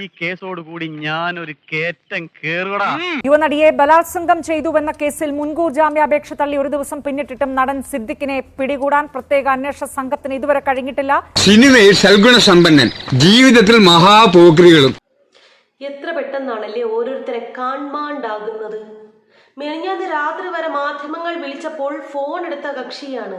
ഈ കേസോട് കൂടി ഞാൻ ഒരു കേറ്റം കേറുകടാ. യുവനടിയെ ബലാത്സംഗം ചെയ്തുവെന്ന കേസിൽ മുൻകൂർ ജാമ്യാപേക്ഷ തള്ളി ഒരു ദിവസം പിന്നിട്ടിട്ടും നടൻ സിദ്ദിഖിനെ പിടികൂടാൻ പ്രത്യേക അന്വേഷണ സംഘത്തിന് ഇതുവരെ കഴിഞ്ഞിട്ടില്ല. സിനിമയിൽ സൽഗുണ സമ്പന്നൻ ജീവിതത്തിൽ മഹാപോക്രികളും. എത്ര പെട്ടെന്നാണല്ലേ ഓരോരുത്തരെ കാണാണ്ടാകുന്നത് മെനിഞ്ഞാന്ന് രാത്രി വരെ മാധ്യമങ്ങൾ വിളിച്ചപ്പോൾ ഫോൺ എടുത്ത കക്ഷിയാണ്.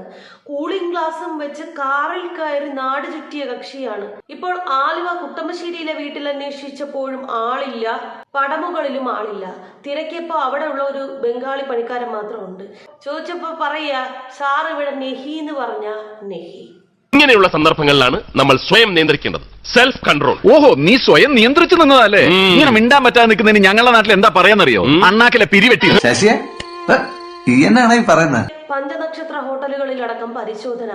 കൂളിംഗ് ഗ്ലാസും വെച്ച് കാറിൽ കയറി നാട് ചുറ്റിയ കക്ഷിയാണ്. ഇപ്പോൾ ആലുവ കുട്ടമ്പശ്ശേരിയിലെ വീട്ടിൽ അന്വേഷിച്ചപ്പോഴും ആളില്ല പടമുകളിലും ആളില്ല. തിരക്കിയപ്പോ അവിടെ ഉള്ള ഒരു ബംഗാളി പണിക്കാരൻ മാത്രമുണ്ട്. ചോദിച്ചപ്പോ പറയാ സാർ ഇവിടെ നെഹി എന്ന് പറഞ്ഞ നെഹി. ഇങ്ങനെയുള്ള സന്ദർഭങ്ങളിലാണ് നമ്മൾ സ്വയം നിയന്ത്രിക്കേണ്ടത്. സെൽഫ് കൺട്രോൾ ഓഹോ നീ സ്വയം നിയന്ത്രിച്ചു നിന്നതല്ലേ? ഇങ്ങനെ മിണ്ടാൻ പറ്റാതെ നിൽക്കുന്നതിന് ഞങ്ങളുടെ നാട്ടിൽ എന്താ പറയാന്നറിയോ? അണ്ണാക്കിലെ പിരിവെട്ടി. ശശിയെ? ഈ എന്നാണ് ഈ പറയുന്നത് പഞ്ചനക്ഷത്ര ഹോട്ടലുകളിലടക്കം പരിശോധന.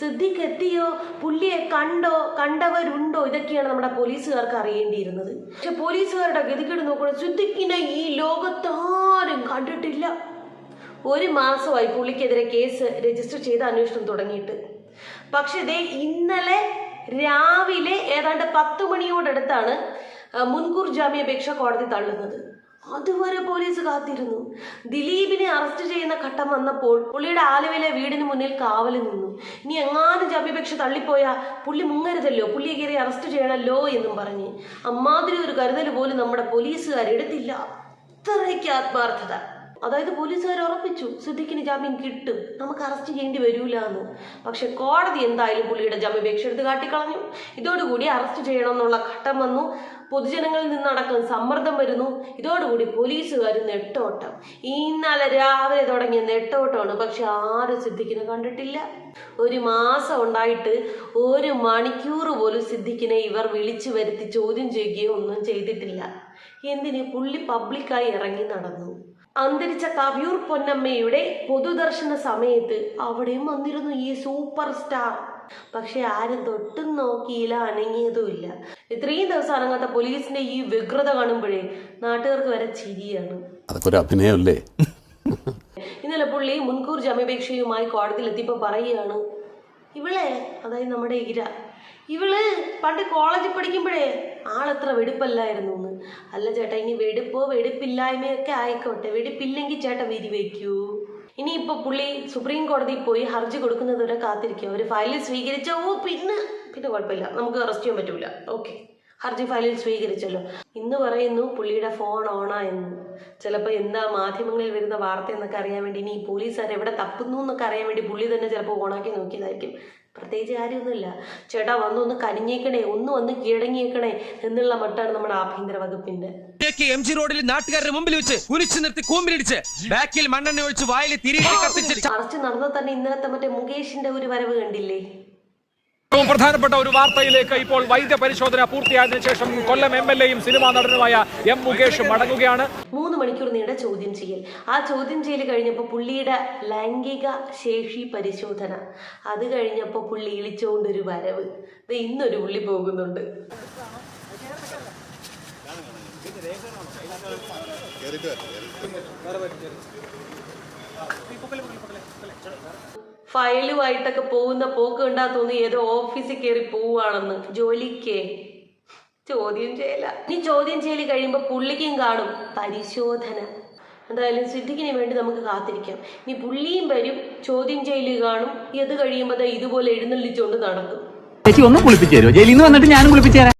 സിദ്ദിഖ് എത്തിയോ? പുള്ളിയെ കണ്ടോ? കണ്ടവരുണ്ടോ? ഇതൊക്കെയാണ് നമ്മുടെ പോലീസുകാർക്ക് അറിയേണ്ടിയിരുന്നത്. പക്ഷെ പോലീസുകാരുടെ ഗതികേട് നോക്കണം സിദ്ദിഖിനെ ഈ ലോകത്താരും കണ്ടിട്ടില്ല. ഒരു മാസമായി പുള്ളിക്കെതിരെ കേസ് രജിസ്റ്റർ ചെയ്ത് അന്വേഷണം തുടങ്ങിയിട്ട്. പക്ഷെ ഇതേ ഇന്നലെ രാവിലെ ഏതാണ്ട് പത്ത് മണിയോടടുത്താണ് മുൻകൂർ ജാമ്യാപേക്ഷ കോടതി തള്ളുന്നത്. അതുവരെ പോലീസ് കാത്തിരുന്നു. ദിലീപിനെ അറസ്റ്റ് ചെയ്യുന്ന ഘട്ടം വന്നപ്പോൾ പുള്ളിയുടെ ആലുവയിലെ വീടിന് മുന്നിൽ കാവൽ നിന്നു. ഇനി എങ്ങാനും ജാമ്യാപേക്ഷ തള്ളിപ്പോയാ പുള്ളി മുങ്ങരുതല്ലോ പുള്ളിയെ കയറി അറസ്റ്റ് ചെയ്യണല്ലോ എന്നും പറഞ്ഞ്. അമ്മാതിരി ഒരു കരുതൽ പോലും നമ്മുടെ പോലീസുകാർ എടുത്തില്ല. അത്രയ്ക്ക് ആത്മാർത്ഥത. അതായത് പോലീസുകാർ ഉറപ്പിച്ചു സിദ്ദിഖിന് ജാമ്യം കിട്ടും. നമുക്ക് അറസ്റ്റ് ചെയ്യേണ്ടി വരൂല എന്ന് പക്ഷെ കോടതി എന്തായാലും പുള്ളിയുടെ ജാമ്യപേക്ഷ എടുത്ത് കാട്ടിക്കളഞ്ഞു. ഇതോടുകൂടി അറസ്റ്റ് ചെയ്യണമെന്നുള്ള ഘട്ടം വന്നു. പൊതുജനങ്ങളിൽ നിന്നടക്കം സമ്മർദ്ദം വരുന്നു. ഇതോടുകൂടി പോലീസുകാർ നെട്ടോട്ടം. ഇന്നലെ രാവിലെ തുടങ്ങിയ നെട്ടോട്ടമാണ്. പക്ഷെ ആരും സിദ്ദിഖിനെ കണ്ടിട്ടില്ല. ഒരു മാസം ഉണ്ടായിട്ട് ഒരു മണിക്കൂർ പോലും സിദ്ദിഖിനെ ഇവർ വിളിച്ചു വരുത്തി ചോദ്യം ചെയ്യുകയോ ഒന്നും ചെയ്തിട്ടില്ല. എന്തിന് പുള്ളി പബ്ലിക്കായി ഇറങ്ങി നടന്നു? അന്തരിച്ച കവിയൂർ പൊന്നമ്മയുടെ പൊതുദർശന സമയത്ത് അവിടെയും വന്നിരുന്നു ഈ സൂപ്പർ സ്റ്റാർ. പക്ഷെ ആരും തൊട്ടും നോക്കിയില്ല അനങ്ങിയതുമില്ല. ഇത്രയും ദിവസം അനങ്ങാത്ത പോലീസിന്റെ ഈ വ്യഗ്രത കാണുമ്പോഴേ നാട്ടുകാർക്ക് വരെ ചിരിയാണ്. അതൊക്കെ ഇന്നലെ പുള്ളി മുൻകൂർ ജാമ്യപേക്ഷയുമായി കോടതിയിൽ എത്തിയപ്പോൾ പറയുകയാണ് ഇവളെ അതായത് നമ്മുടെ ഇര ഇവൾ പണ്ട് കോളേജിൽ പഠിക്കുമ്പോഴേ ആളെത്ര വെടുപ്പല്ലായിരുന്നു എന്ന് അല്ല ചേട്ടാ ഇനി വെടുപ്പോ വെടുപ്പില്ലായ്മയൊക്കെ ആയിക്കോട്ടെ. വെടുപ്പില്ലെങ്കിൽ ചേട്ടാ വിരി വയ്ക്കൂ ഇനിയിപ്പോ പുള്ളി സുപ്രീം കോടതിയിൽ പോയി ഹർജി കൊടുക്കുന്നത് വരെ കാത്തിരിക്കുക. ഒരു ഫയൽ സ്വീകരിച്ചോ? പിന്നെ പിന്നെ കുഴപ്പമില്ല. നമുക്ക് അറസ്റ്റ് ചെയ്യാൻ പറ്റൂല. ഓക്കെ ഹർജി ഫയലിൽ സ്വീകരിച്ചല്ലോ. ഇന്ന് പറയുന്നു പുള്ളിയുടെ ഫോൺ ഓണാ എന്ന്. ചിലപ്പോൾ എന്താ മാധ്യമങ്ങളിൽ വരുന്ന വാർത്ത എന്നൊക്കെ അറിയാൻ വേണ്ടി ഇനി പോലീസുകാർ എവിടെ തപ്പുന്നു എന്നൊക്കെ അറിയാൻ വേണ്ടി പുള്ളി തന്നെ ചിലപ്പോൾ ഓണാക്കി നോക്കിയതായിരിക്കും. പ്രത്യേകിച്ച് കാര്യമൊന്നുമില്ല. ചേട്ടാ വന്ന് ഒന്ന് കനിഞ്ഞേക്കണേ ഒന്ന് വന്ന് കീഴടങ്ങിയേക്കണേ എന്നുള്ള മട്ടാണ് നമ്മുടെ ആഭ്യന്തര വകുപ്പിന്റെ. എം ജി റോഡിൽ നാട്ടുകാരുടെ മുമ്പിൽ വെച്ച് കുരിച്ചു നിർത്തി കൂമ്പിലിടിച്ച് ബാക്കിൽ മണ്ണെണ്ണ ഒഴിച്ച് വായിൽ തിരികെ കത്തിച്ച് അറസ്റ്റ് നടന്നാൽ തന്നെ ഇന്നലത്തെ മറ്റേ മുകേഷിന്റെ ഒരു വരവ് കണ്ടില്ലേ? ഏറ്റവും പ്രധാനപ്പെട്ട ഒരു വാർത്തയിലേക്ക് ഇപ്പോൾ വൈദ്യ പരിശോധന പൂർത്തിയായതിനു ശേഷം കൊല്ലം എം എൽ എയും സിനിമാ നടനുമായ എം മുകേഷ് മടങ്ങുകയാണ്. മൂന്ന് മണിക്കൂർ നീണ്ട ചോദ്യം ചെയ്യൽ. ആ ചോദ്യം ചെയ്യൽ കഴിഞ്ഞപ്പോൾ പുള്ളിയുടെ ലൈംഗിക ശേഷി പരിശോധന. അത് കഴിഞ്ഞപ്പോൾ പുള്ളി ഇളിച്ചുകൊണ്ടൊരു വരവ്. ഇന്നൊരു പുള്ളി പോകുന്നുണ്ട്. ഫയലുമായിട്ടൊക്കെ പോകുന്ന പോക്ക് കണ്ടാ തോന്നി ഏതോ ഓഫീസിൽ കയറി പോവുകയാണെന്ന്. ജോലിക്കേ. ചോദ്യം ചെയ്യല. ഇനി ചോദ്യം ചെയ്യൽ കഴിയുമ്പോൾ പുള്ളിക്കും കാണും. പരിശോധന. എന്തായാലും സിദ്ധിക്കിന് വേണ്ടി നമുക്ക് കാത്തിരിക്കാം. ഇനി പുള്ളിയും വരും ചോദ്യം ചെയ്യൽ കാണും. ഇത് കഴിയുമ്പോൾ ഇതുപോലെ എഴുന്നള്ളിച്ചുകൊണ്ട് നടക്കും. ചേച്ചി ഒന്ന് കുളിപ്പിച്ചു തരുമോ ജയിലിൽ നിന്ന് വന്നിട്ട് ഞാനും കുളിപ്പിച്ചു